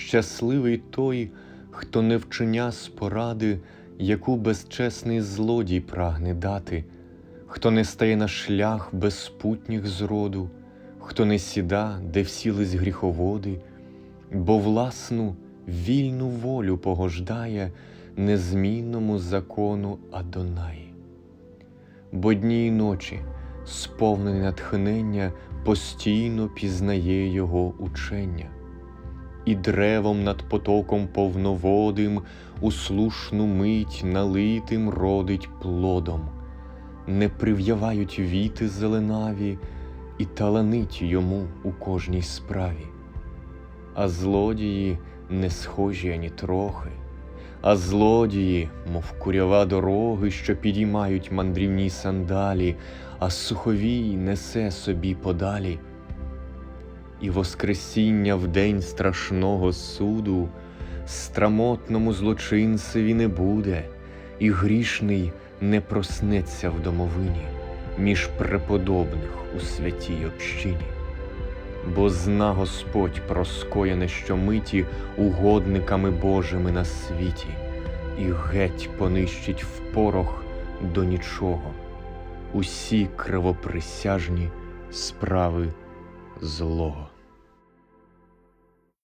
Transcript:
щасливий той, хто не вчиня з поради, яку безчесний злодій прагне дати, хто не стає на шлях безпутніх зроду, хто не сіда, де всілись гріховоди, бо власну вільну волю погождає незмінному закону Адонаї. Бо дні й ночі, сповнене натхнення, постійно пізнає його учення, і древом над потоком повноводим у слушну мить налитим родить плодом, не прив'явають віти зеленаві і таланить йому у кожній справі. А злодії не схожі ані трохи, а злодії, мов курява дороги, що підіймають мандрівні сандалі, а суховій несе собі подалі. І Воскресіння в день страшного суду страмотному злочинцеві не буде, і грішний не проснеться в домовині між преподобних у святій общині. Бо зна Господь про скоєне щомиті угодниками Божими на світі, і геть понищить в порох до нічого усі кривоприсяжні справи злого.